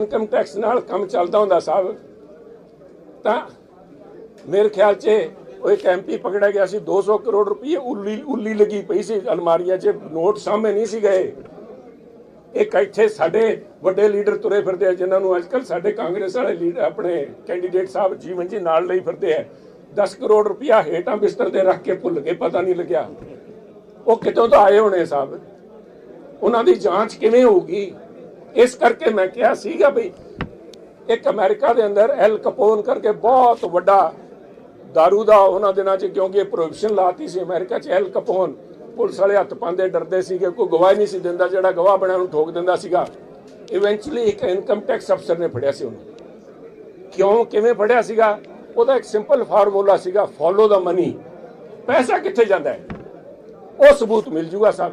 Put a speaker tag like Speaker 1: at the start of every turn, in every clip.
Speaker 1: Income tax ਨਾਲ ਕੰਮ ਚੱਲਦਾ ਹੁੰਦਾ ਸਾਹਿਬ। ਤਾਂ ਮੇਰੇ ਖਿਆਲ 'ਚ ਉਹ ਇੱਕ ਐਮਪੀ ਪਕੜਿਆ ਗਿਆ ਸੀ 200 ਕਰੋੜ ਰੁਪਏ ਉੱਲੀ ਉੱਲੀ ਲੱਗੀ ਪਈ ਸੀ ਅਲਮਾਰੀਆਂ 'ਚ, ਨੋਟ ਸਾਹਮਣੇ ਨਹੀਂ ਸੀ ਗਏ ਇੱਕ ਇੱਥੇ ਸਾਡੇ ਵੱਡੇ ਲੀਡਰ ਤੁਰੇ ਫਿਰਦੇ ਆ, ਜਿਨ੍ਹਾਂ ਨੂੰ ਅੱਜਕੱਲ ਸਾਡੇ ਕਾਂਗਰਸ ਵਾਲੇ ਲੀਡਰ ਆਪਣੇ ਕੈਂਡੀਡੇਟ ਸਾਹਿਬ ਜੀਵਨ ਜੀ ਨਾਲ ਲਈ ਫਿਰਦੇ ਆ। 10 ਕਰੋੜ ਰੁਪਇਆ ਹੇਠਾਂ ਬਿਸਤਰ ਤੇ ਰੱਖ ਕੇ ਭੁੱਲ ਗਏ, ਪਤਾ ਨਹੀਂ ਲੱਗਿਆ। ਉਹ ਕਿਤੋਂ ਤਾਂ ਆਏ ਹੋਣੇ ਸਾਹਿਬ? ਉਹਨਾਂ ਦੀ ਜਾਂਚ ਕਿਵੇਂ ਹੋਊਗੀ? ਇਸ ਕਰਕੇ ਮੈਂ ਕਿਹਾ ਸੀਗਾ ਵੀ ਇੱਕ ਅਮਰੀਕਾ ਦੇ ਅੰਦਰ ਐਲ ਕਪੋਨ ਕਰਕੇ ਬਹੁਤ ਵੱਡਾ दारू ਦਾ ਉਹਨਾਂ ਦਿਨਾਂ 'ਚ ਕਿਉਂਕਿ ਪ੍ਰੋਹਿਬਿਸ਼ਨ ਲਾਤੀ ਸੀ ਅਮਰੀਕਾ 'ਚ, ਐਲ ਕਪੋਨ ਪੁਲਿਸ ਵਾਲੇ ਹੱਥ ਪਾਉਂਦੇ ਡਰਦੇ ਸੀਗੇ, ਕੋਈ ਗਵਾਹ ਨਹੀਂ ਸੀ ਦਿੰਦਾ, ਜਿਹੜਾ ਗਵਾਹ ਬਣਿਆ ਉਹਨੂੰ ਠੋਕ ਦਿੰਦਾ ਸੀਗਾ। ਇਵੈਂਚੁਅਲੀ ਇੱਕ ਇਨਕਮ ਟੈਕਸ ਅਫਸਰ ਨੇ ਫੜਿਆ ਸੀ ਉਹਨੂੰ। ਕਿਉਂ? ਕਿਵੇਂ ਫੜਿਆ ਸੀਗਾ? ਉਹਦਾ ਇੱਕ ਸਿੰਪਲ ਫਾਰਮੂਲਾ ਸੀਗਾ ਫੋਲੋ ਦਾ ਮਨੀ ਪੈਸਾ ਕਿੱਥੇ ਜਾਂਦਾ ਹੈ? ਉਹ ਸਬੂਤ ਮਿਲ ਜੂਗਾ ਸਾਹਿਬ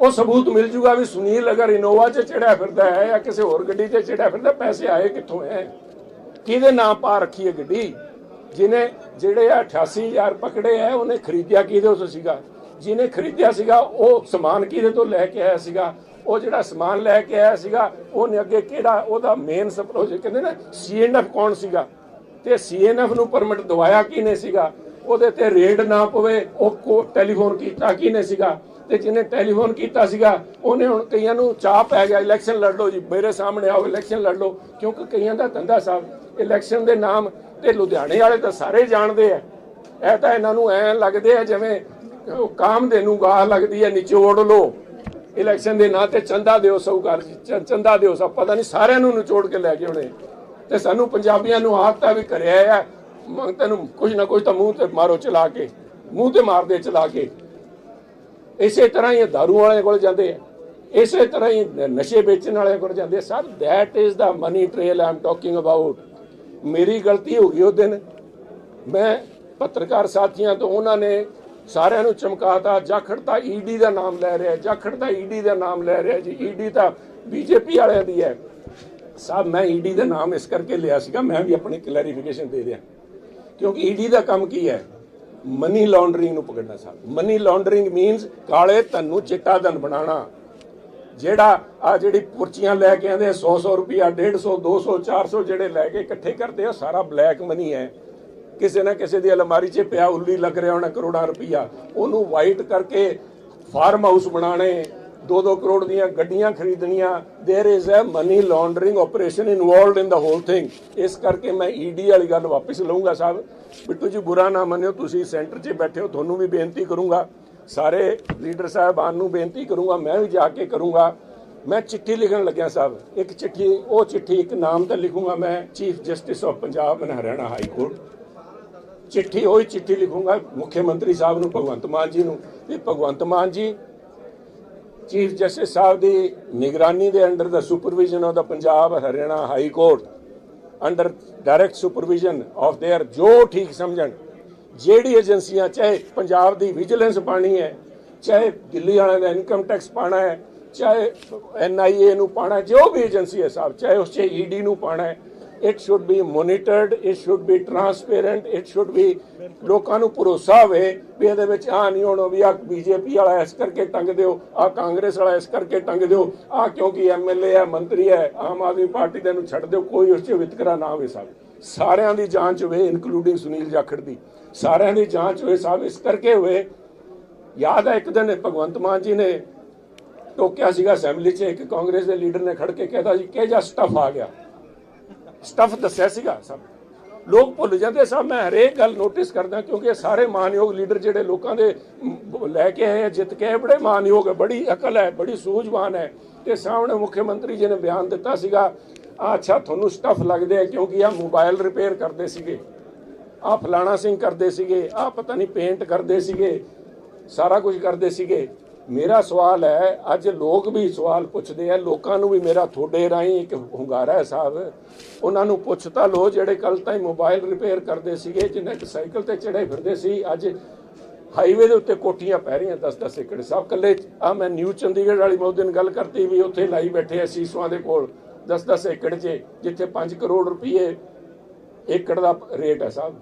Speaker 1: ਉਹ ਸਬੂਤ ਮਿਲ ਜੂਗਾ ਵੀ ਸੁਨੀਲ ਅਗਰ ਇਨੋਵਾ 'ਚ ਚੜਿਆ ਫਿਰਦਾ ਹੈ ਜਾਂ ਕਿਸੇ ਹੋਰ ਗੱਡੀ 'ਤੇ ਚੜਿਆ ਫਿਰਦਾ, ਪੈਸੇ ਆਏ ਕਿੱਥੋਂ ਹੈ? ਕਿਹਦੇ ਨਾਂ ਪਾ ਰੱਖੀ ਹੈ ਗੱਡੀ? ਜਿਹਨੇ ਜਿਹੜੇ 88000 ਪਕੜੇ ਆ ਉਹਨੇ ਖਰੀਦਿਆ ਕਿਹਦੇ ਤੋਂ ਸੀਗਾ? ਜਿਹਨੇ ਖਰੀਦਿਆ ਸੀਗਾ, ਉਹ ਸਮਾਨ ਕਿਹਦੇ ਤੋਂ ਲੈ ਕੇ ਆਇਆ ਸੀਗਾ? ਉਹ ਜਿਹੜਾ ਸਮਾਨ ਲੈ ਕੇ ਆਇਆ ਸੀਗਾ, ਉਹਨੇ ਅੱਗੇ ਕਿਹੜਾ, ਉਹਦਾ ਮੇਨ ਪ੍ਰੋਜੈਕਟ ਕਹਿੰਦੇ ਨਾ ਸੀਐਨਐਫ ਕੌਣ ਸੀਗਾ? ਤੇ ਸੀਐਨਐਫ ਨੂੰ ਪਰਮਿਟ ਦਵਾਇਆ ਕਿਹਨੇ ਸੀਗਾ? ਉਹਦੇ ਤੇ ਰੇਡ ਨਾ ਪਵੇ, ਉਹ ਕੋ ਟੈਲੀਫੋਨ ਕੀਤਾ ਕਿਹਨੇ ਸੀਗਾ? ਤੇ ਜਿਹਨੇ ਟੈਲੀਫੋਨ ਕੀਤਾ ਸੀਗਾ, ਉਹਨੇ ਹੁਣ ਕਈਆਂ ਨੂੰ ਚਾਹ ਪੈ ਗਿਆ, ਇਲੈਕਸ਼ਨ ਲੜ ਲਓ ਜੀ, ਮੇਰੇ ਸਾਹਮਣੇ ਆਓ, ਇਲੈਕਸ਼ਨ ਲੜ ਲਓ, ਕਿਉਂਕਿ ਕਈਆਂ ਦਾ ਧੰਦਾ ਸਾਹਿਬ, ਇਲੈਕਸ਼ਨ ਦੇ ਨਾਮ ਤੇ ਲੁਧਿਆਣੇ ਵਾਲੇ ਤਾਂ ਸਾਰੇ ਜਾਣਦੇ ਆ। ਇਹ ਤਾਂ ਇਹਨਾਂ ਨੂੰ ਐ ਲੱਗਦੇ ਆ ਜਿਵੇਂ ਕਾਮ ਦੇ ਨੂੰ ਗਾਹ ਲੱਗਦੀ ਹੈ ਨਿਚੋੜ ਲੋ ਇਲੈਕਸ਼ਨ ਦੇ ਨਾਂ ਤੇ ਚੰਦਾ ਦਿਓ ਸੌਕਾਰ ਚੰਦਾ ਦਿਓ ਸਭ ਪਤਾ ਨਹੀਂ ਸਾਰਿਆਂ ਨੂੰ ਨਿਚੋੜ ਕੇ ਲੈ ਕੇ ਆਉਣੇ। ਤੇ ਸਾਨੂੰ ਪੰਜਾਬੀਆਂ ਨੂੰ ਆਦਤ ਆ ਵੀ ਕਰਿਆ ਆ ਮੰਗ ਤੈਨੂੰ ਕੁਝ ਨਾ ਕੁਝ ਤਾਂ ਮੂੰਹ ਤੇ ਮਾਰੋ ਚਲਾ ਕੇ, ਮੂੰਹ ਤੇ ਮਾਰਦੇ ਚਲਾ ਕੇ। ਇਸੇ ਤਰ੍ਹਾਂ ਹੀ ਇਹ ਦਾਰੂ ਵਾਲਿਆਂ ਕੋਲ ਜਾਂਦੇ ਆ। ਇਸੇ ਤਰ੍ਹਾਂ ਹੀ ਨਸ਼ੇ ਵੇਚਣ ਵਾਲਿਆਂ ਕੋਲ ਜਾਂਦੇ ਆ। Sir that is the money trail I'm talking about ਮੇਰੀ ਗਲਤੀ ਹੋ ਗਈ ਉਹ ਦਿਨ। ਮੈਂ ਪੱਤਰਕਾਰ ਸਾਥੀਆਂ ਤੋਂ ਉਹਨਾਂ ਨੇ ਸਾਰਿਆਂ ਨੂੰ ਚਮਕਾਤਾ, ਜਾਖੜ ਤਾਂ ਈਡੀ ਦਾ ਨਾਮ ਲੈ ਰਿਹਾ, ਜਾਖੜ ਤਾਂ ਈਡੀ ਦਾ ਨਾਮ ਲੈ ਰਿਹਾ ਜੀ। ਈਡੀ ਤਾਂ ਬੀਜੇਪੀ ਵਾਲਿਆਂ ਦੀ ਹੈ। ਸਾਹਿਬ ਮੈਂ ਈਡੀ ਦਾ ਨਾਮ ਇਸ ਕਰਕੇ ਲਿਆ ਸੀਗਾ, ਮੈਂ ਵੀ ਆਪਣੀ ਕਲੈਰੀਫਿਕੇਸ਼ਨ ਦੇ ਰਿਹਾ। ਕਿਉਂਕਿ ਈਡੀ ਦਾ ਕੰਮ ਕੀ ਹੈ? ਮਨੀ ਲਾਂਡਰਿੰਗ ਨੂੰ ਪਕੜਨਾ ਸਾਹਿਬ ਮਨੀ ਲਾਂਡਰਿੰਗ ਮੀਨਸ ਕਾਲੇ ਧਨ ਨੂੰ ਚਿੱਟਾ ਧਨ ਬਣਾਉਣਾ। ਜਿਹੜਾ ਆ ਜਿਹੜੀ ਪੁਰਚੀਆਂ ਲੈ ਕੇ ਆਂਦੇ 100 100 ਰੁਪਿਆ 150 200 400 ਜਿਹੜੇ ਲੈ ਕੇ ਇਕੱਠੇ ਕਰਦੇ ਆ ਸਾਰਾ ਬਲੈਕ ਮਨੀ ਹੈ। ਕਿਸੇ ਨਾ ਕਿਸੇ ਦੀ ਅਲਮਾਰੀ 'ਚ ਪਿਆ ਉੱਲੀ ਲੱਗ ਰਿਹਾ ਹੋਣਾ ਕਰੋੜਾਂ ਰੁਪਈਆ ਉਹਨੂੰ ਵਾਈਟ ਕਰਕੇ ਫਾਰਮ ਹਾਊਸ ਬਣਾਣੇ 2-2 ਕਰੋੜ ਦੀਆਂ ਗੱਡੀਆਂ ਖਰੀਦਣੀਆਂ there is a money laundering operation involved in the whole thing ਇਸ ਕਰਕੇ ਮੈਂ ਈਡੀ ਵਾਲੀ ਗੱਲ ਵਾਪਸ ਲਵਾਂਗਾ ਸਾਹਿਬ ਬਿੱਟੂ ਜੀ ਬੁਰਾ ਨਾ ਮੰਨਿਓ ਤੁਸੀਂ ਸੈਂਟਰ 'ਚ ਬੈਠੇ ਹੋ ਤੁਹਾਨੂੰ ਵੀ ਬੇਨਤੀ ਕਰੂੰਗਾ ਸਾਰੇ ਲੀਡਰ ਸਾਹਿਬਾਨ ਨੂੰ ਬੇਨਤੀ ਕਰੂੰਗਾ ਮੈਂ ਵੀ ਜਾ ਕੇ ਕਰੂੰਗਾ ਮੈਂ ਚਿੱਠੀ ਲਿਖਣ ਲੱਗਿਆ ਸਾਹਿਬ ਇੱਕ ਚਿੱਠੀ ਉਹ ਚਿੱਠੀ ਇੱਕ ਨਾਮ ਤੇ ਲਿਖੂੰਗਾ ਮੈਂ chief justice of Punjab and Haryana high court ਚਿੱਠੀ ਹੋਈ ਚਿੱਠੀ ਲਿਖੂੰਗਾ ਮੁੱਖ ਮੰਤਰੀ ਸਾਹਿਬ ਨੂੰ ਭਗਵੰਤ ਮਾਨ ਜੀ ਨੂੰ ਵੀ ਭਗਵੰਤ ਮਾਨ ਜੀ ਚੀਫ ਜਸਟਿਸ ਸਾਹਿਬ ਦੀ ਨਿਗਰਾਨੀ ਦੇ under the supervision of the Punjab Haryana high court under direct supervision of their ਜੋ ਠੀਕ ਸਮਝਣ ਜਿਹੜੀ ਏਜੰਸੀਆਂ ਚਾਹੇ ਪੰਜਾਬ ਦੀ ਵਿਜੀਲੈਂਸ ਪਾਣੀ ਹੈ ਚਾਹੇ ਦਿੱਲੀ ਵਾਲਿਆਂ ਦਾ ਇਨਕਮ ਟੈਕਸ ਪਾਣਾ ਹੈ ਚਾਹੇ ਐਨਆਈਏ ਨੂੰ ਪਾਣਾ ਜੋ ਵੀ ਏਜੰਸੀ ਹੈ ਸਾਹਿਬ ਚਾਹੇ ਉਸ 'ਚ ਈਡੀ ਨੂੰ ਪਾਣਾ ਹੈ it should be monitored it should be transparent it should be ਲੋਕਾਂ ਨੂੰ ਭਰੋਸਾ ਹੋਵੇ ਵੀ ਇਹਦੇ ਵਿੱਚ ਆ ਨਹੀਂ ਹੋਣਾ, ਵੀ ਆ ਬੀਜੇਪੀ ਵਾਲਾ ਇਸ ਕਰਕੇ ਟੰਗ ਦਿਓ ਆ ਕਾਂਗਰਸ ਵਾਲਾ ਇਸ ਕਰਕੇ ਟੰਗ ਦਿਓ ਆ ਕਿਉਂਕਿ ਐਮਐਲਏ ਹੈ, ਮੰਤਰੀ ਹੈ, ਆਮ ਆਦਮੀ ਪਾਰਟੀ ਦੇ ਨੂੰ ਛੱਡ ਦਿਓ, ਕੋਈ ਉਸ 'ਚ ਵਿਤਕਰਾ ਨਾ ਹੋਵੇ ਸਾਹਿਬ ਸਾਰਿਆਂ ਦੀ ਜਾਂਚ ਹੋਵੇ ਇਨਕਲੂਡਿੰਗ ਸੁਨੀਲ ਜਾਖੜ ਦੀ। ਸਾਰਿਆਂ ਦੀ ਜਾਂਚ ਹੋਵੇ ਸਾਹਿਬ ਇਸ ਕਰਕੇ ਹੋਵੇ, ਯਾਦ ਹੈ ਇੱਕ ਦਿਨ ਭਗਵੰਤ ਮਾਨ ਜੀ ਨੇ ਟੋਕਿਆ ਸੀਗਾ ਅਸੈਂਬਲੀ 'ਚ, ਇੱਕ ਕਾਂਗਰਸ ਦੇ ਲੀਡਰ ਨੇ ਖੜ ਕੇ ਕਹਿਤਾ ਜੀ ਕਿਹ ਜਾ ਸਟਫ ਆ ਗਿਆ। ਸਟਫ ਦੱਸਿਆ ਸੀਗਾ ਸਭ। ਲੋਕ ਭੁੱਲ ਜਾਂਦੇ ਸਭ ਮੈਂ ਹਰੇਕ ਗੱਲ ਨੋਟਿਸ ਕਰਦਾ ਕਿਉਂਕਿ ਇਹ ਸਾਰੇ ਮਾਨਯੋਗ ਲੀਡਰ ਜਿਹੜੇ ਲੋਕਾਂ ਦੇ ਲੈ ਕੇ ਆਏ ਆ, ਜਿੱਤ ਕੇ ਆਏ, ਬੜੇ ਮਾਨਯੋਗ ਹੈ ਬੜੀ ਅਕਲ ਹੈ ਬੜੀ ਸੂਝਵਾਨ ਹੈ ਤੇ ਸਾਹਮਣੇ ਮੁੱਖ ਮੰਤਰੀ ਜੀ ਨੇ ਬਿਆਨ ਦਿੱਤਾ ਸੀਗਾ ਆਹ ਅੱਛਾ ਤੁਹਾਨੂੰ ਸਟਫ ਲੱਗਦੇ ਆ ਕਿਉਂਕਿ ਆ ਮੋਬਾਈਲ ਰਿਪੇਅਰ ਕਰਦੇ ਸੀਗੇ। ਆ ਫਲਾਣਾ ਸਿੰਘ ਕਰਦੇ ਸੀਗੇ ਆ ਪਤਾ ਨਹੀਂ ਪੇਂਟ ਕਰਦੇ ਸੀਗੇ ਸਾਰਾ ਕੁਝ ਕਰਦੇ ਸੀਗੇ। ਮੇਰਾ ਸਵਾਲ ਹੈ, ਅੱਜ ਲੋਕ ਵੀ ਸਵਾਲ ਪੁੱਛਦੇ ਆ, ਲੋਕਾਂ ਨੂੰ ਵੀ ਮੇਰਾ ਥੋੜੇ ਰਾਹੀਂ ਇੱਕ ਹੁੰਗਾਰਾ ਹੈ ਸਾਹਿਬ। ਉਹਨਾਂ ਨੂੰ ਪੁੱਛਤਾ ਲੋ ਜਿਹੜੇ ਕੱਲ ਤਾਈਂ ਮੋਬਾਈਲ ਰਿਪੇਅਰ ਕਰਦੇ ਸੀਗੇ, ਜਿੰਨੇ ਇੱਕ ਸਾਈਕਲ ਤੇ ਚੜੇ ਫਿਰਦੇ ਸੀ, ਅੱਜ ਹਾਈਵੇ ਦੇ ਉੱਤੇ ਕੋਠੀਆਂ ਪੈ ਰਹੀਆਂ 10-10 ਏਕੜ। ਸਾਹਿਬ ਕੱਲੇ ਆ ਮੈਂ ਨਿਊ ਚੰਡੀਗੜ੍ਹ ਵਾਲੀ ਮੈਂ ਦਿਨ ਗੱਲ ਕਰਤੀ ਵੀ ਉੱਥੇ ਲਾਈ ਬੈਠੇ ਆ ਸੀਸਵਾਂ ਦੇ ਕੋਲ 10-10 ਏਕੜ 'ਚ ਜਿੱਥੇ 5 ਕਰੋੜ ਰੁਪਏ ਏਕੜ ਦਾ ਰੇਟ ਹੈ ਸਾਹਿਬ।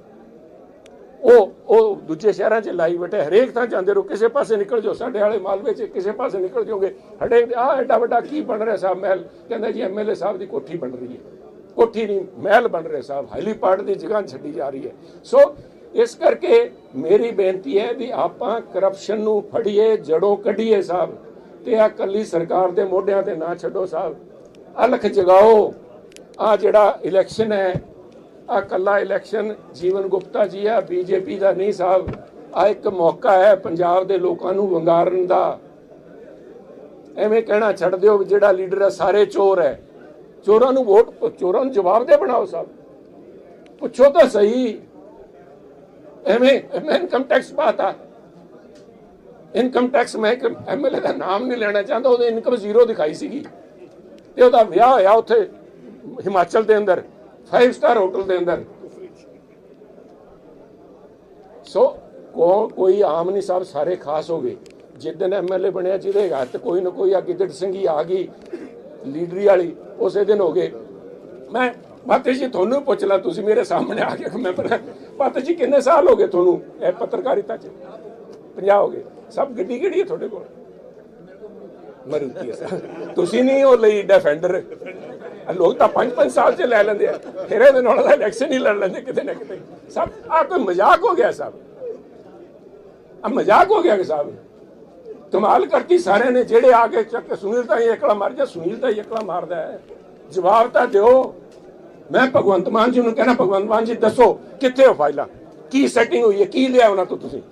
Speaker 1: ਉਹ ਉਹ ਦੂਜੇ ਸ਼ਹਿਰਾਂ 'ਚ ਲਾਈ ਬੈਠੇ, ਹਰੇਕ ਥਾਂ ਜਾਂਦੇ ਰਹੋ, ਕਿਸੇ ਪਾਸੇ ਨਿਕਲ ਜਾਓ, ਸਾਡੇ ਵਾਲੇ ਮਾਲਵੇ 'ਚ ਕਿਸੇ ਪਾਸੇ ਨਿਕਲ ਜਾਓਗੇ। ਹੜੇ ਆ ਐਡਾ ਵੱਡਾ ਕੀ ਬਣ ਰਿਹਾ ਸਾਹਿਬ ਮਹਿਲ? ਕਹਿੰਦਾ ਜੀ ਐਮਐਲਏ ਸਾਹਿਬ ਦੀ ਕੋਠੀ ਬਣ ਰਹੀ ਹੈ। ਕੋਠੀ ਨਹੀਂ, ਮਹਿਲ ਬਣ ਰਿਹਾ ਸਾਹਿਬ ਹਾਈਲੀ ਦੀ ਜਗ੍ਹਾ ਛੱਡੀ ਜਾ ਰਹੀ ਹੈ। ਸੋ ਇਸ ਕਰਕੇ ਮੇਰੀ ਬੇਨਤੀ ਹੈ ਵੀ ਆਪਾਂ ਕਰਪਸ਼ਨ ਨੂੰ ਫੜੀਏ, ਜੜੋਂ ਕੱਢੀਏ ਸਾਹਿਬ ਤੇ ਆ ਕੱਲੀ ਸਰਕਾਰ ਦੇ ਮੋਢਿਆਂ ਤੇ ਨਾ ਛੱਡੋ ਸਾਹਿਬ ਅਲਖ ਜਗਾਓ। ਆ ਜਿਹੜਾ ਇਲੈਕਸ਼ਨ ਹੈ ਆ ਕੱਲਾ ਇਲੈਕਸ਼ਨ, ਜੀਵਨ ਗੁਪਤਾ ਜੀ ਆ, ਬੀਜੇਪੀ ਦਾ ਨਹੀਂ ਸਾਹਿਬ। ਆ ਇੱਕ ਮੌਕਾ ਹੈ ਪੰਜਾਬ ਦੇ ਲੋਕਾਂ ਨੂੰ ਵੰਗਾਰਨ ਦਾ। ਐਵੇਂ ਕਹਿਣਾ ਛੱਡ ਦਿਓ ਜਿਹੜਾ ਲੀਡਰ ਹੈ, ਸਾਰੇ ਚੋਰ ਹੈ। ਚੋਰਾਂ ਨੂੰ ਵੋਟ, ਚੋਰਾਂ ਨੂੰ ਜਵਾਬ ਦੇ ਬਣਾਓ ਸਾਹਿਬ। ਪੁੱਛੋ ਤਾਂ ਸਹੀ। ਐਵੇਂ ਮੈਂ ਇਨਕਮ ਟੈਕਸ ਪਾਤਾ ਇਨਕਮ ਟੈਕਸ ਮੈਂ ਇੱਕ ਐਮਐਲਏ ਦਾ ਨਾਮ ਨਹੀਂ ਲੈਣਾ ਚਾਹੁੰਦਾ, ਉਹਦੀ ਇਨਕਮ ਜ਼ੀਰੋ ਦਿਖਾਈ ਸੀਗੀ। ਤੇ ਉਹਦਾ ਵਿਆਹ ਹੋਇਆ ਉੱਥੇ ਹਿਮਾਚਲ ਦੇ ਅੰਦਰ। 5 ਸਟਾਰ ਹੋਟਲ ਦੇ ਅੰਦਰ। ਸੋ ਕੋਈ ਆਮ ਨਹੀਂ, ਸਭ ਸਾਰੇ ਖਾਸ ਹੋ ਗਏ। ਜਿੱਦਨ ਐਮਐਲਏ ਬਣਿਆ, ਜਿਹਦੇ ਹੱਥ ਕੋਈ ਨਾ ਕੋਈ ਆ ਗਿੱਦੜ ਸਿੰਘੀ ਆ ਗਈ, ਲੀਡਰੀ ਵਾਲੀ, ਉਸੇ ਦਿਨ ਹੋ ਗਏ। ਮੈਂ, ਮਾਤੇ ਜੀ, ਤੁਹਾਨੂੰ ਪੁੱਛ ਲਾ, ਤੁਸੀਂ ਮੇਰੇ ਸਾਹਮਣੇ ਆ ਕੇ ਮੈਂ ਪਤਾ ਜੀ, ਕਿੰਨੇ ਸਾਲ ਹੋ ਗਏ ਤੁਹਾਨੂੰ ਇਹ ਪੱਤਰਕਾਰਿਤਾ 'ਚ? 50 ਹੋ ਗਏ। ਸਭ ਗੱਡੀ ਕਿਹੜੀ ਹੈ ਤੁਹਾਡੇ ਕੋਲ? ਮਰੂਤੀ ਹੈ ਤੁਸੀਂ ਨਹੀਂ ਉਹ ਲਈ ਡਿਫੈਂਡਰ ਲੋਕ ਤਾਂ 5-5 ਸਾਲ ਚ ਲੈ ਲੈਂਦੇ ਆ। ਫਿਰ ਇਹਦੇ ਨਾਲ ਦਾ ਇਲੈਕਸ਼ਨ ਹੀ ਲੜ ਲੈਂਦੇ ਕਿਤੇ ਨਾ ਕਿਤੇ। ਸਭ ਆ ਕੋਈ ਮਜ਼ਾਕ ਹੋ ਗਿਆ ਸਭ? ਆ ਮਜ਼ਾਕ ਹੋ ਗਿਆ ਕਿ ਸਾਹਿਬ ਕਮਾਲ ਕਰਤੀ ਸਾਰਿਆਂ ਨੇ, ਜਿਹੜੇ ਆ ਕੇ ਚੱਕ ਸੁਨੀਲ ਤਾਂ ਇਹ ਇਕਲਾ ਮਾਰ ਜਾ, ਸੁਨੀਲ ਤਾਂ ਇਹ ਇਕਲਾ ਮਾਰਦਾ ਹੈ। ਜਵਾਬ ਤਾਂ ਦਿਓ। ਮੈਂ ਭਗਵੰਤ ਮਾਨ ਜੀ ਨੂੰ ਕਹਿਣਾ, ਭਗਵੰਤ ਮਾਨ ਜੀ ਦੱਸੋ ਕਿੱਥੇ ਹੋ ਫਾਈਲਾਂ? ਕੀ ਸੈਟਿੰਗ ਹੋਈ ਹੈ? ਕੀ ਲਿਆ ਉਹਨਾਂ ਤੋਂ ਤੁਸੀਂ?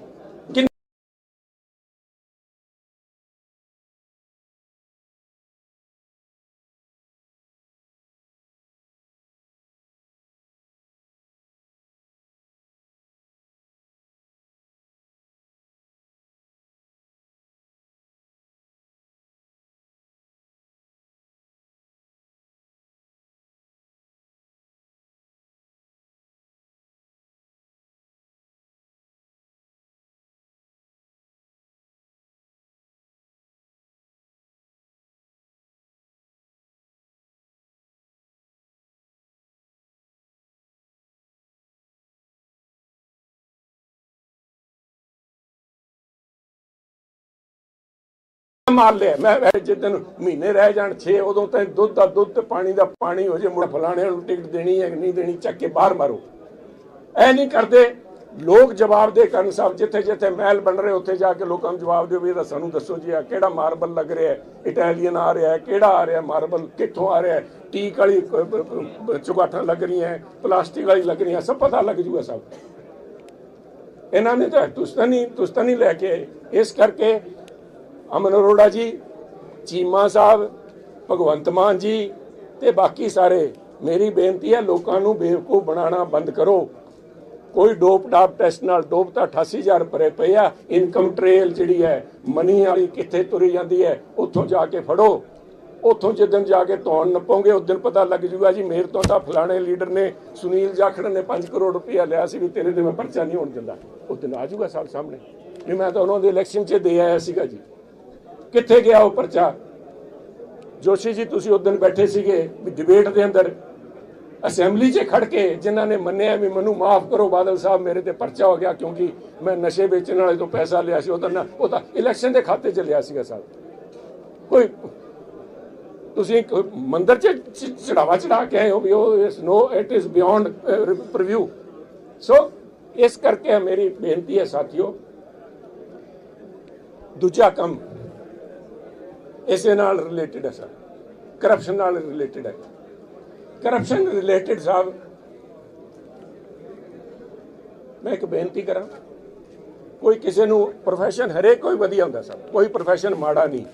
Speaker 1: ਮਾਰ ਲਿਆ। ਮੈਂ ਜਿੱਦਨ ਮਹੀਨੇ ਰਹਿ ਜਾਣ 6 ਉਦੋਂ ਤਾਂ ਦੁੱਧ ਦਾ ਦੁੱਧ ਤੇ ਪਾਣੀ ਦਾ ਪਾਣੀ ਹੋ ਜੇ, ਮੁੜ ਫਲਾਣੇ ਨੂੰ ਟਿਕਟ ਦੇਣੀ ਹੈ ਨਹੀਂ ਦੇਣੀ, ਚੱਕ ਕੇ ਬਾਹਰ ਮਾਰੋ। ਐ ਨਹੀਂ ਕਰਦੇ। ਲੋਕ ਜਵਾਬ ਦੇ ਕਰਨ ਸਾਹਿਬ ਜਿੱਥੇ ਜਿੱਥੇ ਮਹਿਲ ਬਣ ਰਹੇ, ਉੱਥੇ ਜਾ ਕੇ ਲੋਕਾਂ ਨੂੰ ਜਵਾਬ ਦਿਓ ਵੀ ਇਹਦਾ ਸਾਨੂੰ ਦੱਸੋ ਜੀ ਆ ਕਿਹੜਾ ਮਾਰਬਲ ਲੱਗ ਰਿਹਾ ਇਟਾਲੀਅਨ ਆ ਰਿਹਾ ਕਿਹੜਾ ਆ ਰਿਹਾ ਮਾਰਬਲ? ਕਿੱਥੋਂ ਆ ਰਿਹਾ ਟੀਕ ਵਾਲੀ ਕ- ਚੁਗਾਠਾਂ ਲੱਗ ਰਹੀਆਂ ਪਲਾਸਟਿਕ ਵਾਲੀ ਲੱਗ ਰਹੀਆਂ, ਸਭ ਪਤਾ ਲੱਗ ਜੂਗਾ ਸਭ। ਇਹਨਾਂ ਨੇ ਤਾਂ ਤੁਸਤਨੀ ਤੁਸਤਨੀ ਲੈ ਕੇ ਇਸ ਕਰਕੇ ਅਮਨ ਅਰੋੜਾ ਜੀ, ਚੀਮਾ ਸਾਹਿਬ, ਭਗਵੰਤ ਮਾਨ ਜੀ ਤੇ ਬਾਕੀ ਸਾਰੇ। ਮੇਰੀ ਬੇਨਤੀ ਹੈ ਲੋਕਾਂ ਨੂੰ ਬੇਵਕੂਫ ਬਣਾਉਣਾ ਬੰਦ ਕਰੋ। ਕੋਈ ਡੋਪ ਡਾਪ ਟੈਸਟ ਨਾਲ ਡੋਪ ਤਾਂ 88000 ਰੁਪਏ ਪਏ ਆ। ਇਨਕਮ ਟ੍ਰੇਲ ਜਿਹੜੀ ਹੈ, ਮਨੀ ਵਾਲੀ ਕਿੱਥੇ ਤੁਰੀ ਜਾਂਦੀ ਹੈ, ਉੱਥੋਂ ਜਾ ਕੇ ਫੜੋ। ਉੱਥੋਂ ਜਿੱਦਣ ਜਾ ਕੇ ਧੌਣ ਨੱਪੋਗੇ, ਉਸ ਦਿਨ ਪਤਾ ਲੱਗ ਜੂਗਾ ਜੀ ਮੇਰੇ ਤੋਂ ਤਾਂ ਫਲਾਣੇ ਲੀਡਰ ਨੇ, ਸੁਨੀਲ ਜਾਖੜ ਨੇ 5 ਕਰੋੜ ਰੁਪਇਆ ਲਿਆ ਸੀ ਵੀ ਤੇਰੇ ਤੇ ਮੈਂ ਪਰਚਾ ਨਹੀਂ ਹੋਣ ਦਿੰਦਾ। ਉਸ ਦਿਨ ਆ ਜੂਗਾ ਸਭ ਸਾਹਮਣੇ। ਵੀ ਮੈਂ ਤਾਂ ਉਹਨਾਂ ਦੇ ਇਲੈਕਸ਼ਨ 'ਚ ਦੇ ਆਇਆ ਸੀਗਾ ਜੀ। ਕਿੱਥੇ ਗਿਆ ਉਹ ਪਰਚਾ? ਜੋਸ਼ੀ ਜੀ, ਤੁਸੀਂ ਉਸ ਦਿਨ ਬੈਠੇ ਸੀਗੇ ਵੀ ਡਿਬੇਟ ਦੇ ਅੰਦਰ। ਅਸੈਂਬਲੀ 'ਚ ਖੜ ਕੇ ਜਿਨ੍ਹਾਂ ਨੇ ਮੰਨਿਆ ਵੀ ਮੈਨੂੰ ਮਾਫ ਕਰੋ, ਬਾਦਲ ਸਾਹਿਬ ਮੇਰੇ ਤੇ ਪਰਚਾ ਹੋ ਗਿਆ ਕਿਉਂਕਿ ਮੈਂ ਨਸ਼ੇ ਵੇਚਣ ਵਾਲੇ ਤੋਂ ਪੈਸਾ ਲਿਆ ਸੀ। ਉਹਦਾ ਨਾ ਉਹ ਤਾਂ ਇਲੈਕਸ਼ਨ ਦੇ ਖਾਤੇ 'ਚ ਲਿਆ ਸੀਗਾ ਸਾਹਿਬ ਕੋਈ ਤੁਸੀਂ ਮੰਦਰ ਚ- ਚੜਾਵਾ ਚੜਾ ਕੇ ਆਏ ਹੋ ਵੀ ਉਹ ਇਸ no it is beyond preview so ਇਸ ਕਰਕੇ ਮੇਰੀ ਬੇਨਤੀ ਹੈ ਸਾਥੀਓ। ਦੂਜਾ ਕੰਮ ਇਸੇ ਨਾਲ ਰਿਲੇਟਡ ਹੈ ਸਰ। ਕਰਪਸ਼ਨ ਨਾਲ ਰਿਲੇਟਡ ਹੈ। ਕਰਪਸ਼ਨ ਰਿਲੇਟਡ ਸਾਹਿਬ, ਮੈਂ ਇੱਕ ਬੇਨਤੀ ਕਰਾਂ, ਕੋਈ ਕਿਸੇ ਨੂੰ ਪ੍ਰੋਫੈਸ਼ਨ ਹਰੇਕ ਕੋਈ ਵਧੀਆ ਹੁੰਦਾ ਸਭ ਕੋਈ ਪ੍ਰੋਫੈਸ਼ਨ ਮਾੜਾ ਨਹੀਂ।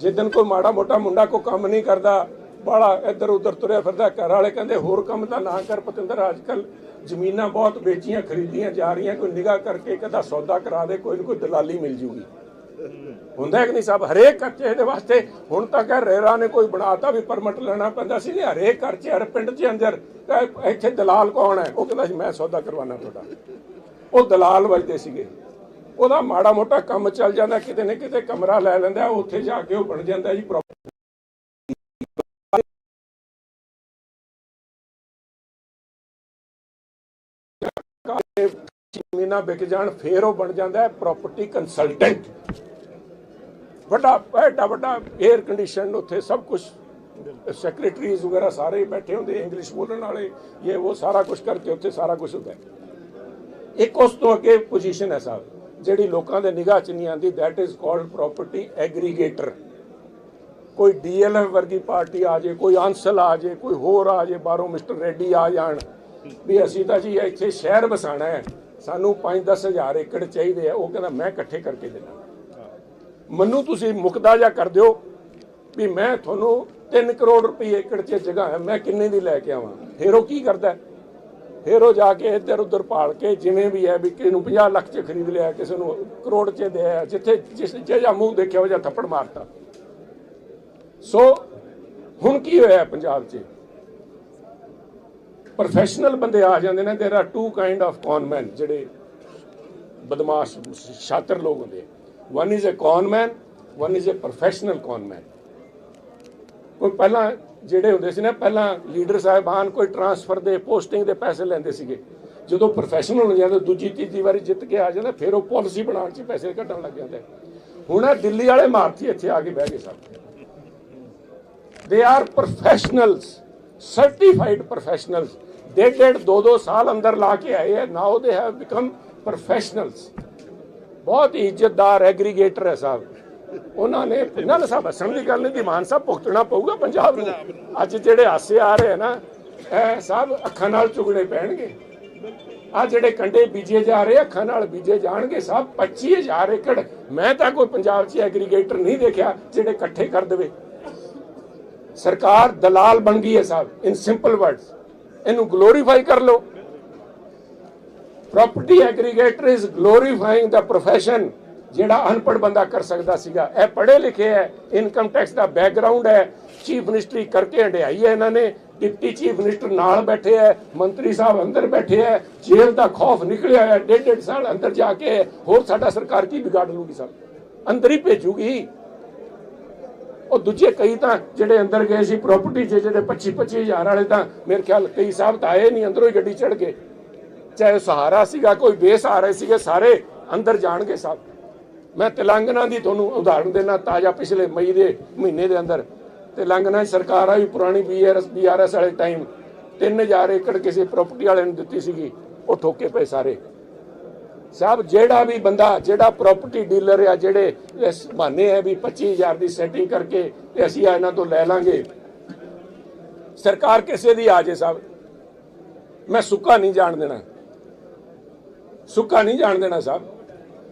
Speaker 1: ਜਿੱਦਨ ਕੋਈ ਮਾੜਾ ਮੋਟਾ ਮੁੰਡਾ ਕੋ ਕੰਮ ਨਹੀਂ ਕਰਦਾ ਬਾਲਾ ਇੱਧਰ ਉੱਧਰ ਤੁਰਿਆ ਫਿਰਦਾ, ਘਰ ਵਾਲੇ ਕਹਿੰਦੇ, ਹੋਰ ਕੰਮ ਤਾਂ ਨਾ ਕਰ ਪਤਿੰਦਰ ਅੱਜ ਕੱਲ ਜ਼ਮੀਨਾਂ ਬਹੁਤ ਵੇਚੀਆਂ, ਖਰੀਦੀਆਂ ਜਾ ਰਹੀਆਂ, ਕੋਈ ਨਿਗਾਹ ਕਰਕੇ ਕਦਾ ਸੌਦਾ ਕਰਾ ਦੇ, ਕੋਈ ਨਾ ਕੋਈ ਦਲਾਲੀ ਮਿਲ ਜੂਗੀ। ਹੁੰਦਾ ਹੈ ਕਿ ਨਹੀਂ ਸਾਹਿਬ? ਹਰੇਕ ਕੱਚੇ ਦੇ ਵਾਸਤੇ ਹੁਣ ਤੱਕ ਰੇਰਾ ਨੇ ਕੋਈ ਬਣਾਤਾ ਵੀ ਪਰਮਿਟ ਲੈਣਾ ਪੈਂਦਾ ਸੀ ਨਹੀਂ ਹਰੇਕ ਘਰ 'ਚ ਹਰ ਪਿੰਡ 'ਚ ਅੰਦਰ ਇੱਥੇ ਦਲਾਲ ਕੌਣ ਹੈ? ਉਹ ਕਹਿੰਦਾ ਸੀ, ਮੈਂ ਸੌਦਾ ਕਰਵਾਉਣਾ ਤੁਹਾਡਾ। ਉਹ ਦਲਾਲ ਵਜਦੇ ਸੀਗੇ। ਉਹਦਾ ਮਾੜਾ ਮੋਟਾ ਕੰਮ ਚੱਲ ਜਾਂਦਾ, ਕਿਤੇ ਨਾ ਕਿਤੇ ਕਮਰਾ ਲੈ ਲੈਂਦਾ, ਉੱਥੇ ਜਾ ਕੇ ਉਹ ਬਣ ਜਾਂਦਾ ਜੀ ਪ੍ਰੋ- ਵਿਕ ਜਾਣ, ਫੇਰ ਉਹ ਬਣ ਜਾਂਦਾ ਹੈ ਪ੍ਰਾਪਰਟੀ ਕੰਸਲਟੈਂਟ ਵੱਡਾ, ਐਡਾ ਵੱਡਾ 에ਅਰ ਕੰਡੀਸ਼ਨ ਉੱਥੇ ਸਭ ਕੁਝ ਸੈਕਟਰੀਜ਼ ਵਗੈਰਾ ਸਾਰੇ ਬੈਠੇ ਹੁੰਦੇ ਇੰਗਲਿਸ਼ ਬੋਲਣ ਵਾਲੇ, ਇਹ ਉਹ ਸਾਰਾ ਕੁਝ ਕਰਕੇ ਉੱਥੇ ਸਾਰਾ ਕੁਝ ਹੁੰਦਾ। ਇੱਕ ਉਸ ਤੋਂ ਅੱਗੇ ਪੋਜੀਸ਼ਨ ਹੈ ਸਾਹਿਬ, ਜਿਹੜੀ ਲੋਕਾਂ ਦੇ ਨਿਗਾਹ 'ਚ ਨਹੀਂ ਆਉਂਦੀ, that is called property aggregator ਕੋਈ ਡੀਐਲਐਫ ਵਰਗੀ ਪਾਰਟੀ ਆ ਜੇ, ਕੋਈ ਆਂਸਲ ਆ ਜੇ, ਕੋਈ ਹੋਰ ਆ ਜੇ, ਬਾਹਰੋਂ ਮਿਸਟਰ ਰੈਡੀ ਆ ਜਾਣ, ਵੀ ਅਸੀਂ ਤਾਂ ਜੀ ਇੱਥੇ ਸ਼ਹਿਰ ਵਸਾਣਾ ਹੈ, ਸਾਨੂੰ 5-10 ਹਜ਼ਾਰ ਏਕੜ ਚਾਹੀਦੇ ਆ, ਉਹ ਕਹਿੰਦਾ ਮੈਂ ਇਕੱਠੇ ਕਰਕੇ ਦੇਣਾ ਮੈਨੂੰ ਤੁਸੀਂ ਮੁਕਦਾ ਜਾਂ ਕਰ ਦਿਓ ਵੀ ਮੈਂ ਤੁਹਾਨੂੰ 3 ਕਰੋੜ ਰੁਪਏ ਏਕੜ 'ਚ ਜਗ੍ਹਾ ਹੈ ਮੈਂ ਕਿੰਨੇ ਦੀ ਲੈ ਕੇ ਆਵਾਂ ਫਿਰ ਉਹ ਕੀ ਕਰਦਾ ਹੈ? ਫਿਰ ਉਹ ਜਾ ਕੇ ਇੱਧਰ ਉੱਧਰ ਭਾਲ ਕੇ ਜਿਵੇਂ ਵੀ ਹੈ ਵੀ ਕਿਸੇ ਨੂੰ 50 ਲੱਖ 'ਚ ਖਰੀਦ ਲਿਆ ਕਿਸੇ ਨੂੰ ਕਰੋੜ 'ਚ ਦੇ ਆਇਆ ਜਿੱਥੇ ਜਿਸ ਜਿਹੜਾ ਮੂੰਹ ਦੇਖਿਆ ਉਹ ਜਾਂ ਥੱਪੜ ਮਾਰਤਾ ਸੋ ਹੁਣ ਕੀ ਹੋਇਆ ਪੰਜਾਬ 'ਚ ਪ੍ਰੋਫੈਸ਼ਨਲ ਬੰਦੇ ਆ ਜਾਂਦੇ ਨੇ there are two kind of conmen ਜਿਹੜੇ ਬਦਮਾਸ਼ ਸ਼ਾਤਰ ਲੋਕ ਹੁੰਦੇ One is a conman one is a professional conman ਕੋਈ ਪਹਿਲਾਂ ਜਿਹੜੇ ਹੁੰਦੇ ਸੀ ਨਾ, ਪਹਿਲਾਂ ਲੀਡਰ ਸਾਹਿਬਾਨ ਕੋਈ ਟਰਾਂਸਫਰ ਦੇ ਪੋਸਟਿੰਗ ਦੇ ਪੈਸੇ ਲੈਂਦੇ ਸੀਗੇ। ਜਦੋਂ ਪ੍ਰੋਫੈਸ਼ਨਲ ਹੋ ਜਾਂਦੇ, ਦੂਜੀ, ਤੀਜੀ ਵਾਰੀ ਜਿੱਤ ਕੇ ਆ ਜਾਂਦਾ, ਫਿਰ ਉਹ ਪਾਲਿਸੀ ਬਣਾਉਣ 'ਚ ਪੈਸੇ ਕੱਢਣ ਲੱਗ ਜਾਂਦੇ। ਹੁਣ ਇਹ ਦਿੱਲੀ ਵਾਲੇ ਮਾਰਥੀ ਇੱਥੇ ਆ ਕੇ ਬਹਿ ਗਏ ਸਭ। They are professionals, certified professionals they did ਦੋ ਦੋ ਸਾਲ ਅੰਦਰ ਲਾ ਕੇ ਆਏ ਹੈ now they have become professionals ਬਹੁਤ ਹੀ ਇੱਜ਼ਤਦਾਰ ਐਗਰੀਗੇਟਰ ਹੈ ਸਾਹਿਬ। ਉਹਨਾਂ ਨੇ ਨਾਲ ਸਾਹਿਬ ਹੱਸਣ ਦੀ ਗੱਲ ਨਹੀਂ ਦੀ ਮਾਨ ਸਾਹਿਬ ਭੁਗਤਣਾ ਪਊਗਾ ਪੰਜਾਬ ਨੂੰ। ਅੱਜ ਜਿਹੜੇ ਹਾਸੇ ਆ ਰਹੇ ਨਾ, ਇਹ ਸਾਹਿਬ ਅੱਖਾਂ ਨਾਲ ਚੁਗਣੇ ਪੈਣਗੇ। ਆ ਜਿਹੜੇ ਕੰਡੇ ਬੀਜੇ ਜਾ ਰਹੇ, ਅੱਖਾਂ ਨਾਲ ਬੀਜੇ ਜਾਣਗੇ ਸਾਹਿਬ 25000 ਏਕੜ। ਮੈਂ ਤਾਂ ਕੋਈ ਪੰਜਾਬ 'ਚ ਐਗਰੀਗੇਟਰ ਨਹੀਂ ਦੇਖਿਆ ਜਿਹੜੇ ਇਕੱਠੇ ਕਰ ਦੇਵੇ। ਸਰਕਾਰ ਦਲਾਲ ਬਣ ਗਈ ਹੈ ਸਾਹਿਬ ਇਨ ਸਿੰਪਲ ਵਰਡਸ ਇਹਨੂੰ ਗਲੋਰੀਫਾਈ ਕਰ ਲਓ। ਪ੍ਰਾਪਰਟੀ ਐਗਰੀਗੇਟਰ ਇਜ਼ ਗਲੋਰੀਫਾਈਂਗ ਦਾ profession ਜਿਹੜਾ ਅਨਪੜ੍ਹ ਬੰਦਾ ਕਰ ਸਕਦਾ ਸੀਗਾ। ਇਹ ਪੜ੍ਹੇ ਲਿਖੇ ਹੈ ਇਨਕਮ ਟੈਕਸ ਦਾ ਬੈਕਗ੍ਰਾਉਂਡ ਹੈ ਚੀਫ ਮਿਨਿਸਟਰੀ ਕਰਕੇ ਹੰਡਿਆਈ ਹੈ ਇਹਨਾਂ ਨੇ, ਡਿਪਟੀ ਚੀਫ ਮਿਨਿਸਟਰ ਨਾਲ ਬੈਠੇ ਹੈ, ਮੰਤਰੀ ਸਾਹਿਬ ਅੰਦਰ ਬੈਠੇ ਹੈ, ਜੇਲ੍ਹ ਦਾ ਖੌਫ ਨਿਕਲਿਆ ਹੈ ਡੇਢ ਡੇਢ ਸਾਲ ਅੰਦਰ ਜਾ ਕੇ, ਹੋਰ ਸਾਡਾ ਸਰਕਾਰ ਕੀ ਵਿਗਾੜ ਲੂਗੀ ਸਾਹਿਬ ਅੰਦਰ ਹੀ ਭੇਜੂਗੀ। ਉਹ ਦੂਜੇ ਕਈ ਤਾਂ ਜਿਹੜੇ ਅੰਦਰ ਗਏ ਸੀ ਪ੍ਰਾਪਰਟੀ 'ਚ ਜਿਹੜੇ 25 25000 ਵਾਲੇ ਤਾਂ ਮੇਰੇ ਖਿਆਲ ਕਈ ਸਾਹਿਬ ਤਾਂ ਆਏ ਨਹੀਂ, ਅੰਦਰੋਂ ਹੀ ਗੱਡੀ ਚੜ ਗਏ। ਚਾਹੇ ਸਹਾਰਾ ਸੀਗਾ, ਕੋਈ ਬੇਸਹਾਰੇ ਸੀਗੇ, ਸਾਰੇ ਅੰਦਰ ਜਾਣਗੇ ਸਭ। ਮੈਂ ਤੇਲੰਗਨਾ ਦੀ ਤੁਹਾਨੂੰ ਉਦਾਹਰਣ ਦੇਣਾ ਤਾਜ਼ਾ ਪਿਛਲੇ ਮਈ ਦੇ ਮਹੀਨੇ ਦੇ ਅੰਦਰ। ਤੇਲੰਗਨਾ ਦੀ ਸਰਕਾਰ ਆਈ, ਪੁਰਾਣੀ ਬੀਆਰਐਸ ਬੀਆਰਐਸ ਵਾਲੇ ਟਾਈਮ 3000 ਏਕੜ ਕਿਸੇ ਪ੍ਰਾਪਰਟੀ ਵਾਲੇ ਨੂੰ ਦਿੱਤੀ ਸੀਗੀ, ਉਹ ਠੋਕੇ ਪਏ ਸਾਰੇ। ਸਾਹਿਬ ਜਿਹੜਾ ਵੀ ਬੰਦਾ, ਜਿਹੜਾ ਪ੍ਰਾਪਰਟੀ ਡੀਲਰ ਆ, ਜਿਹੜੇ ਇਸ ਬਹਾਨੇ ਆ ਵੀ 25000 ਦੀ ਸੈਟਿੰਗ ਕਰਕੇ ਤੇ ਅਸੀਂ ਆ ਇਹਨਾਂ ਤੋਂ ਲੈ ਲਾਂਗੇ। ਸਰਕਾਰ ਕਿਸੇ ਦੀ ਆ ਜੇ ਸਾਹਿਬ ਮੈਂ ਸੁੱਕਾ ਨਹੀਂ ਜਾਣ ਦੇਣਾ। ਸੁੱਕਾ ਨਹੀਂ ਜਾਣ ਦੇਣਾ ਸਾਹਿਬ।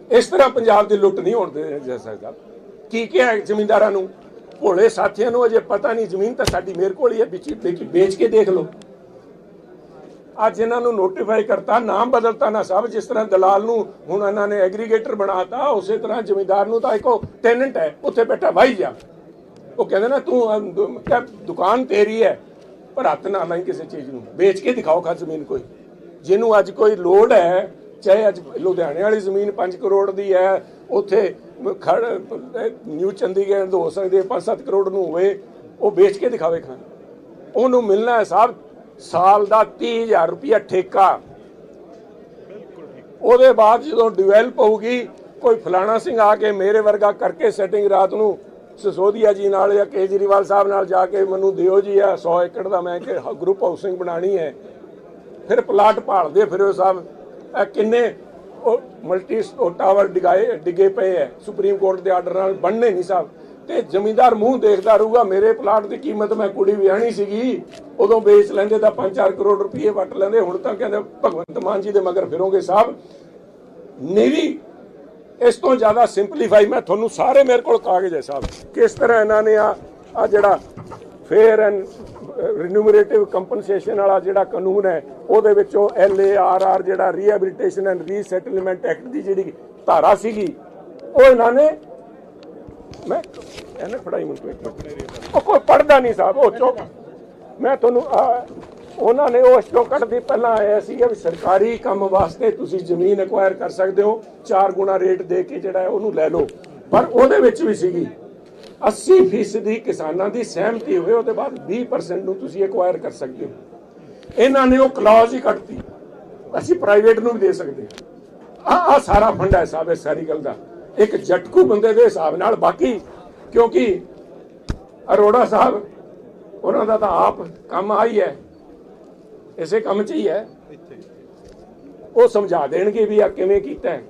Speaker 1: ਇਸ ਤਰ੍ਹਾਂ ਪੰਜਾਬ ਦੀ ਲੁੱਟ ਨਹੀਂ ਹੋਣ ਦੇ ਜਾ ਸਕਦਾ ਕੀ ਕਿਹਾ ਜ਼ਮੀਂਦਾਰਾਂ ਨੂੰ? ਭੋਲੇ ਸਾਥੀਆਂ ਨੂੰ ਅਜੇ ਪਤਾ ਨਹੀਂ, ਜ਼ਮੀਨ ਤਾਂ ਸਾਡੀ ਮੇਰੇ ਕੋਲ ਹੀ ਹੈ, ਵਿੱਚ ਵੇਚ ਕੇ ਦੇਖ ਲਓ। ਅੱਜ ਇਹਨਾਂ ਨੂੰ ਨੋਟੀਫਾਈ ਕਰਤਾ, ਨਾਮ ਬਦਲਤਾ ਨਾ ਸਭ ਜਿਸ ਤਰ੍ਹਾਂ ਦਲਾਲ ਨੂੰ ਹੁਣ ਇਹਨਾਂ ਨੇ ਐਗਰੀਗੇਟਰ ਬਣਾਤਾ, ਉਸੇ ਤਰ੍ਹਾਂ ਜ਼ਮੀਂਦਾਰ ਨੂੰ ਤਾਂ ਇੱਕੋ ਟੈਨੈਂਟ ਹੈ, ਉੱਥੇ ਬੈਠਾ ਵਾਈ ਜਾ। ਉਹ ਕਹਿੰਦੇ ਨਾ, ਤੂੰ ਦੁਕਾਨ ਤੇਰੀ ਹੈ, ਪਰ ਹੱਥ ਨਾ ਲਾਈ ਕਿਸੇ ਚੀਜ਼ ਨੂੰ। ਵੇਚ ਕੇ ਦਿਖਾਓ ਖਾ ਜ਼ਮੀਨ ਕੋਈ। ਜਿਹਨੂੰ ਅੱਜ ਕੋਈ ਲੋੜ ਹੈ ਚਾਹੇ ਅੱਜ ਲੁਧਿਆਣੇ ਵਾਲੀ ਜ਼ਮੀਨ 5 ਕਰੋੜ ਦੀ ਹੈ, ਉੱਥੇ ਖੜ ਨਿਊ ਚੰਡੀਗੜ੍ਹ ਤੋਂ ਹੋ ਸਕਦੀ ਹੈ 5-7 ਕਰੋੜ ਨੂੰ ਹੋਵੇ, ਉਹ ਵੇਚ ਕੇ ਦਿਖਾਵੇ ਖਾਨ। ਉਹਨੂੰ ਮਿਲਣਾ ਹੈ ਸਾਹਿਬ ਸਾਲ ਦਾ 30000 ਰੁਪਇਆ ਠੇਕਾ। ਉਹਦੇ ਬਾਅਦ ਜਦੋਂ ਡਿਵੈਲਪ ਹੋਊਗੀ, ਕੋਈ ਫਲਾਣਾ ਸਿੰਘ ਆ ਕੇ ਮੇਰੇ ਵਰਗਾ ਕਰਕੇ ਸੈਟਿੰਗ ਰਾਤ ਨੂੰ ਸਸੋਦੀਆ ਜੀ ਨਾਲ ਜਾਂ ਕੇਜਰੀਵਾਲ ਸਾਹਿਬ ਨਾਲ ਜਾ ਕੇ ਮੈਨੂੰ ਦਿਓ ਜੀ ਆ 100 ਏਕੜ ਦਾ ਮੈਂ ਕਿ ਗਰੁੱਪ ਹਾਊਸਿੰਗ ਬਣਾਣੀ ਹੈ। ਫਿਰ ਪਲਾਟ ਭਾਲਦੇ ਫਿਰ ਉਹ ਸਾਹਿਬ। ਕਿੰਨੇ ਮਲਟੀ ਟਾਵਰ ਡਿਗਾਏ, ਡਿੱਗੇ ਪਏ ਹੈ ਸੁਪਰੀਮ ਕੋਰਟ ਦੇ ਆਰਡਰ ਨਾਲ ਬਣਨੇ ਨਹੀਂ ਸਾਹਿਬ ਤੇ ਜ਼ਮੀਂਦਾਰ ਮੂੰਹ ਦੇਖਦਾ ਰਹੂਗਾ, ਮੇਰੇ ਪਲਾਟ ਦੀ ਕੀਮਤ ਮੈਂ ਕੁੜੀ ਵਿਆਹਣੀ ਸੀਗੀ, ਉਦੋਂ ਵੇਚ ਲੈਂਦੇ ਤਾਂ 5-4 ਕਰੋੜ ਰੁਪਏ ਵਟ ਲੈਂਦੇ, ਹੁਣ ਤਾਂ ਕਹਿੰਦੇ ਭਗਵੰਤ ਮਾਨ ਜੀ ਦੇ ਮਗਰ ਫਿਰੋਗੇ ਸਾਹਿਬ ਨੀਵੀ ਇਸ ਤੋਂ ਜ਼ਿਆਦਾ ਸਿੰਪਲੀਫਾਈ ਮੈਂ ਤੁਹਾਨੂੰ ਸਾਰੇ ਮੇਰੇ ਕੋਲ ਕਾਗਜ਼ ਹੈ ਸਾਹਿਬ ਕਿਸ ਤਰ੍ਹਾਂ ਇਹਨਾਂ ਨੇ ਆ ਆ ਜਿਹੜਾ ਫੇਅਰ ਐਂਡ ਰਿਨਿਊਮਰੇਟਿਵ ਕੰਪਨਸੇਸ਼ਨ ਵਾਲਾ ਜਿਹੜਾ ਕਾਨੂੰਨ ਹੈ, ਉਹਦੇ ਵਿੱਚੋਂ ਐਲ ਏ ਜਿਹੜਾ ਰੀਹੈਬਿਲਿਟੇਸ਼ਨ ਐਂਡ ਰੀਸੈਟਲਮੈਂਟ ਐਕਟ ਦੀ ਜਿਹੜੀ ਧਾਰਾ ਸੀਗੀ, ਉਹ ਇਹਨਾਂ ਨੇ ਮੈਂ ਇਹਨੇ ਫੜਾਈ ਮੈਨੂੰ ਉਹ ਕੋਈ ਪੜਦਾ ਨਹੀਂ ਸਾਹਿਬ, ਉਹ ਚੁੱਪ। ਮੈਂ ਤੁਹਾਨੂੰ ਉਹਨਾਂ ਨੇ ਉਹ ਚੌਕਟ ਦੀ ਪਹਿਲਾਂ ਆਇਆ ਸੀ ਵੀ ਸਰਕਾਰੀ ਕੰਮ ਵਾਸਤੇ ਤੁਸੀਂ ਜ਼ਮੀਨ ਐਕਵਾਇਰ ਕਰ ਸਕਦੇ ਹੋ, ਚਾਰ ਗੁਣਾ ਰੇਟ ਦੇ ਕੇ ਜਿਹੜਾ ਉਹਨੂੰ ਲੈ ਲਓ। ਪਰ ਉਹਦੇ ਵਿੱਚ ਵੀ ਸੀਗੀ। 80% ਕਿਸਾਨਾਂ ਦੀ ਸਹਿਮਤੀ ਹੋਵੇ, ਉਹਦੇ ਬਾਅਦ 20% ਨੂੰ ਤੁਸੀਂ ਐਕਵਾਇਰ ਕਰ ਸਕਦੇ ਹੋ। ਇਹਨਾਂ ਨੇ ਉਹ ਕਲੌਜ਼ ਹੀ ਕੱਢਤੀ ਅਸੀਂ ਪ੍ਰਾਈਵੇਟ ਨੂੰ ਵੀ ਦੇ ਸਕਦੇ ਆ ਆ ਸਾਰਾ ਫੰਡਾ ਹੈ ਸਾਰੀ ਗੱਲ ਦਾ। ਇੱਕ ਜਟਕੂ ਬੰਦੇ ਦੇ ਹਿਸਾਬ ਨਾਲ ਬਾਕੀ, ਕਿਉਂਕਿ ਅਰੋੜਾ ਸਾਹਿਬ, ਉਹਨਾਂ ਦਾ ਤਾਂ ਆਪ ਕੰਮ ਆਈ ਹੈ। ਇਸੇ ਕੰਮ 'ਚ ਹੀ ਹੈ। ਉਹ ਸਮਝਾ ਦੇਣਗੇ ਵੀ ਆ ਕਿਵੇਂ ਕੀਤਾ ਹੈ।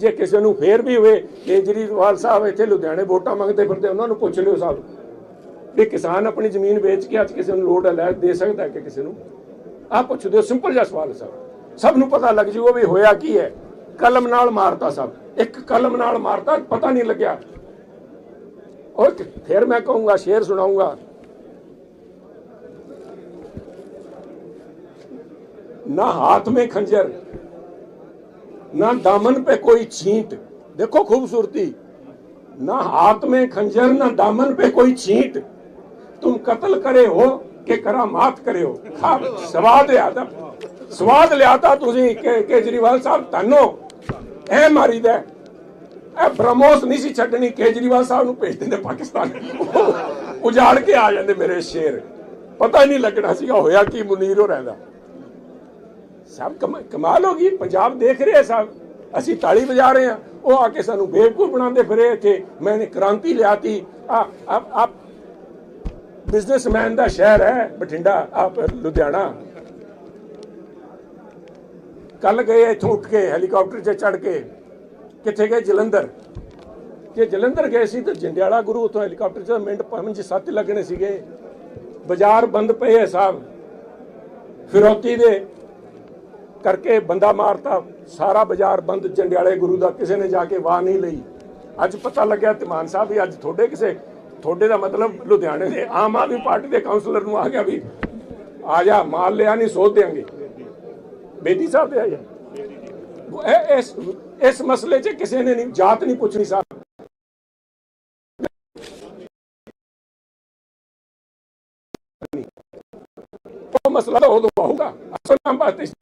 Speaker 1: ਜੇ ਕਿਸੇ ਨੂੰ ਫੇਰ ਵੀ ਹੋਵੇ, ਕੇਜਰੀਵਾਲ ਸਾਹਿਬ ਇੱਥੇ ਲੁਧਿਆਣੇ ਵੋਟਾਂ ਮੰਗਦੇ ਫਿਰਦੇ, ਉਹਨਾਂ ਨੂੰ ਪੁੱਛ ਲਿਓ ਸਾਹਿਬ ਵੀ ਕਿਸਾਨ ਆਪਣੀ ਜ਼ਮੀਨ ਵੇਚ ਕੇ ਅੱਜ ਕਿਸੇ ਨੂੰ ਲੋੜ ਲੈ ਦੇ ਸਕਦਾ ਕਿ ਕਿਸੇ ਨੂੰ? ਆ ਪੁੱਛ ਦਿਓ, ਸਿੰਪਲ ਜਿਹਾ ਸਵਾਲ ਸਾਹਿਬ ਸਭ। ਨੂੰ ਪਤਾ ਲੱਗ ਜੂਗਾ ਵੀ ਹੋਇਆ ਕੀ ਹੈ। ਕਲਮ ਨਾਲ ਮਾਰਤਾ ਸਾਹਿਬ ਇੱਕ ਕਲਮ ਨਾਲ ਮਾਰਤਾ, ਪਤਾ ਨਹੀਂ ਲੱਗਿਆ। ਔਰ ਫਿਰ ਮੈਂ ਕਹੂੰਗਾ, ਸ਼ੇਰ ਸੁਣਾਉਂਗਾ ਨਾ ਹੱਥ ਮੇ ਖੰਜਰ ना दामन पे कोई छींट देखो खूबसूरती ना हाथ में खंजर ना दामन पे कोई छींट तुम कत्ल करे हो ਕਿ ਕਰਾਮਾਤ ਕਰਿਓ ਖਾ ਸਵਾਦ ਲਿਆਦਾ ਸਵਾਦ ਲਿਆਦਾ ਤੁਸੀਂ ਕਿ ਕੇਜਰੀਵਾਲ ਸਾਹਿਬ ਤਨੋ ਐ ਮਾਰੀਦਾ ਹੈ। ਇਹ ਬ੍ਰਹਮੋਸ ਨਹੀਂ ਸੀ ਛੱਡਣੀ ਕੇਜਰੀਵਾਲ ਸਾਹਿਬ ਨੂੰ ਭੇਜ ਦਿੰਦੇ ਪਾਕਿਸਤਾਨ ਉਜਾੜ ਕੇ ਆ ਜਾਂਦੇ ਮੇਰੇ ਸ਼ੇਰ ਪਤਾ ਹੀ ਨਹੀਂ ਲੱਗਣਾ ਸੀਗਾ ਹੋਇਆ ਕੀ ਮੁਨੀਰ ਹੋ ਰਹਿੰਦਾ ਸਭ ਕਮ- ਕਮਾਲ ਹੋ ਗਈ, ਪੰਜਾਬ ਦੇਖ ਰਿਹਾ ਸਭ। ਅਸੀਂ ਤਾਲੀ ਵਜਾ ਰਹੇ ਹਾਂ ਉਹ ਆ ਕੇ ਸਾਨੂੰ ਬੇਵਕੂਫ ਬਣਾਉਂਦੇ ਫਿਰੇ ਇੱਥੇ। ਮੈਨੇ ਕ੍ਰਾਂਤੀ ਲਿਆਤੀ। ਆ ਆ ਬਿਜ਼ਨਸਮੈਨ ਦਾ ਸ਼ਹਿਰ ਹੈ, ਬਠਿੰਡਾ ਆਪ ਲੁਧਿਆਣਾ। ਕੱਲ ਗਏ ਇੱਥੋਂ ਉੱਠ ਕੇ, ਹੈਲੀਕਾਪਟਰ 'ਚ ਚੜ ਕੇ। ਕਿੱਥੇ ਗਏ? ਜਲੰਧਰ। ਜੇ ਜਲੰਧਰ ਗਏ ਸੀ ਤਾਂ ਜੰਡਿਆਲਾ ਗੁਰੂ ਉਤੋਂ ਹੈਲੀਕਾਪਟਰ 'ਚ, ਮਿੰਟ ਪੰਜ ਸੱਤ ਲੱਗਣੇ ਸੀਗੇ। ਬਾਜ਼ਾਰ ਬੰਦ ਪਏ ਹੈ ਸਾਹਿਬ ਫਿਰੌਤੀ ਦੇ ਕਰਕੇ ਬੰਦਾ ਮਾਰਤਾ, ਸਾਰਾ ਬਾਜ਼ਾਰ ਬੰਦ, ਜੰਡਿਆਲੇ ਗੁਰੂ ਦਾ ਕਿਸੇ ਨੇ ਜਾ ਕੇ ਵਾਹ ਨਹੀਂ ਲਈ। ਅੱਜ ਪਤਾ ਲੱਗਿਆ ਤਿਮਾਨ ਸਾਹਿਬ ਵੀ ਅੱਜ ਤੁਹਾਡੇ ਕਿਸੇ, ਤੁਹਾਡੇ ਦਾ ਮਤਲਬ ਲੁਧਿਆਣੇ ਦੇ ਆਮ ਆਦਮੀ ਪਾਰਟੀ ਦੇ ਕਾਉਂਸਲਰ ਨੂੰ ਆ ਗਿਆ ਵੀ, ਆ ਜਾ, ਮਾਲ ਲਿਆ ਨਹੀਂ, ਸੋਧ ਦੇਾਂਗੇ ਬੇਦੀ ਸਾਹਿਬ ਦੇ ਆ। ਇਹ- ਇਸ ਇਸ ਮਸਲੇ 'ਚ ਕਿਸੇ ਨੇ ਨਹੀਂ, ਜਾਤ ਨਹੀਂ ਪੁੱਛਣੀ ਸਾਹਿਬ ਉਹ ਮਸਲਾ ਤਾਂ ਉਦੋਂ ਹੋਊਗਾ ਅਸਲ ਨਾਮ ਬਾਤ ਸੀ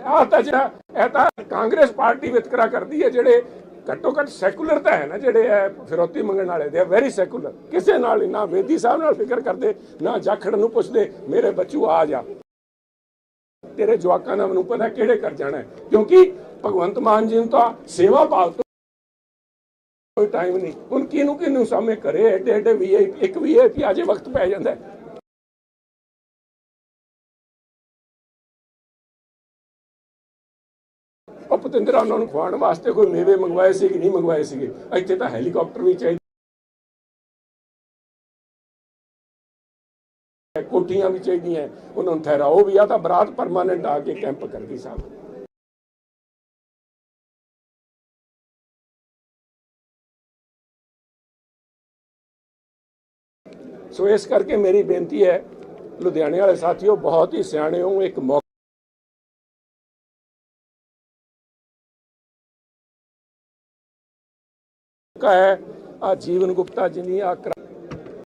Speaker 1: ਆ ਤਾਂ ਜਿਹੜਾ, ਇਹ ਤਾਂ ਕਾਂਗਰਸ ਪਾਰਟੀ ਵਿਤਕਰਾ ਕਰਦੀ ਹੈ, ਜਿਹੜੇ ਘੱਟੋ ਘੱਟ ਸੈਕੂਲਰ ਤਾਂ ਹੈ ਨਾ, ਜਿਹੜੇ ਹੈ ਫਿਰੌਤੀ ਮੰਗਣ ਵਾਲੇ ਦੇ ਵੈਰੀ ਸੈਕੂਲਰ ਕਿਸੇ ਨਾਲ ਨਾ ਵੇਦੀ ਸਾਹਿਬ ਨਾਲ ਫਿਕਰ ਕਰਦੇ, ਨਾ ਜਾਖੜ ਨੂੰ ਪੁੱਛਦੇ, ਮੇਰੇ ਬੱਚੂ, ਆ ਜਾ। ਤੇਰੇ ਜਵਾਕਾਂ ਦਾ ਮੈਨੂੰ ਪਤਾ ਕਿਹੜੇ ਕਰ ਜਾਣਾ ਕਿਉਂਕਿ ਭਗਵੰਤ ਮਾਨ ਜੀ ਨੂੰ ਤਾਂ ਸੇਵਾ ਭਾਵ ਤੋਂ ਕੋਈ ਟਾਈਮ ਨਹੀਂ ਹੁਣ ਕਿਹਨੂੰ ਕਿਹਨੂੰ ਸਾਹਮਣੇ ਕਰੇ ਐਡੇ ਐਡੇ ਵੀਆਈਪੀ ਇੱਕ ਵੀਆਈਪੀ ਆਜੇ ਵਕਤ ਪੈ ਜਾਂਦਾ ਪਤੰਦਰਾ ਉਹਨਾਂ ਨੂੰ ਖਵਾਉਣ ਵਾਸਤੇ ਕੋਈ ਮੇਵੇ ਮੰਗਵਾਏ ਸੀ ਕਿ ਨਹੀਂ ਮੰਗਵਾਏ ਸੀਗੇ? ਇੱਥੇ ਤਾਂ ਹੈਲੀਕਾਪਟਰ ਵੀ ਚਾਹੀਦੇ ਕੋਠੀਆਂ ਵੀ ਚਾਹੀਦੀਆਂ ਉਹਨਾਂ ਨੂੰ ਠਹਿਰਾਓ ਵੀ, ਆ ਤਾਂ ਬਰਾਤ ਪਰਮਾਨੈਂਟ ਆ ਕੇ ਕੈਂਪ ਕਰਦੀ ਸਾਹਿਬ ਸੋ ਇਸ ਕਰਕੇ ਮੇਰੀ ਬੇਨਤੀ ਹੈ, ਲੁਧਿਆਣੇ ਵਾਲੇ ਸਾਥੀਓ, ਬਹੁਤ ਹੀ ਸਿਆਣੇ ਹੋ, ਇੱਕ ਮੌਕਾ ਹੈ। ਆ ਜੀਵਨ ਗੁਪਤਾ ਜੀ ਨੇ